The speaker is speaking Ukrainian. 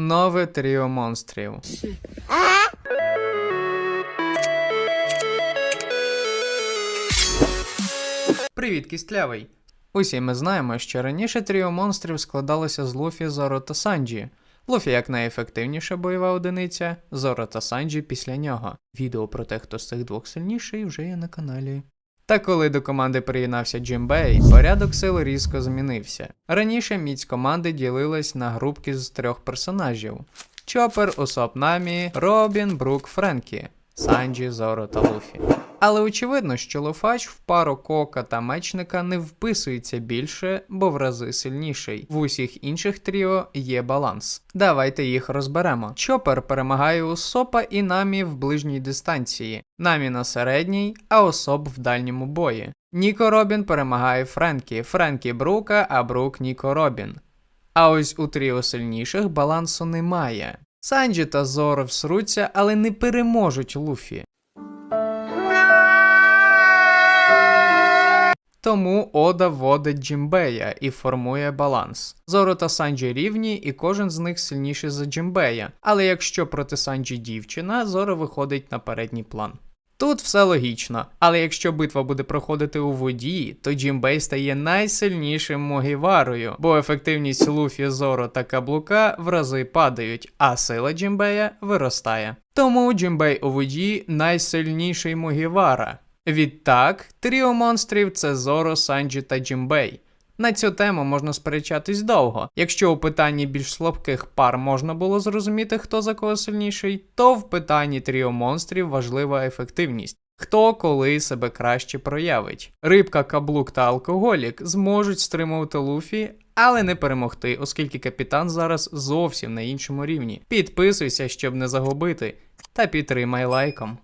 Нове тріо монстрів. Привіт, кістлявий. Усі ми знаємо, що раніше тріо монстрів складалося з Луфі, Зоро та Санджі. Луфі як найефективніша бойова одиниця, Зоро та Санджі після нього. Відео про те, хто з цих двох сильніший, вже є на каналі. Та коли до команди приєднався Джимбей, порядок сил різко змінився. Раніше міць команди ділилась на групки з трьох персонажів: Чопер, Усоп Намі, Робін, Брук, Френкі, Санджі, Зоро та Луфі. Але очевидно, що Луфач в пару кока та мечника не вписується більше, бо в рази сильніший. В усіх інших тріо є баланс. Давайте їх розберемо. Чопер перемагає Усопа і Намі в ближній дистанції, Намі на середній, а Усоп в дальньому бої. Ніко Робін перемагає Френкі, Френкі Брука, а Брук Ніко Робін. А ось у тріо сильніших балансу немає. Санджі та Зоро всруться, але не переможуть Луфі. Тому Ода вводить Джимбея і формує баланс. Зоро та Санджі рівні, і кожен з них сильніший за Джимбея. Але якщо проти Санджі дівчина, Зоро виходить на передній план. Тут все логічно, але якщо битва буде проходити у воді, то Джимбей стає найсильнішим Могіварою, бо ефективність Луфі, Зоро та Каблука в рази падають, а сила Джимбея виростає. Тому Джимбей у воді найсильніший Могівара. Відтак, тріо монстрів це Зоро, Санджі та Джимбей. На цю тему можна сперечатись довго. Якщо у питанні більш слабких пар можна було зрозуміти, хто за кого сильніший, то в питанні тріо монстрів важлива ефективність. Хто коли себе краще проявить. Рибка, каблук та алкоголік зможуть стримувати Луфі, але не перемогти, оскільки капітан зараз зовсім на іншому рівні. Підписуйся, щоб не загубити, та підтримай лайком.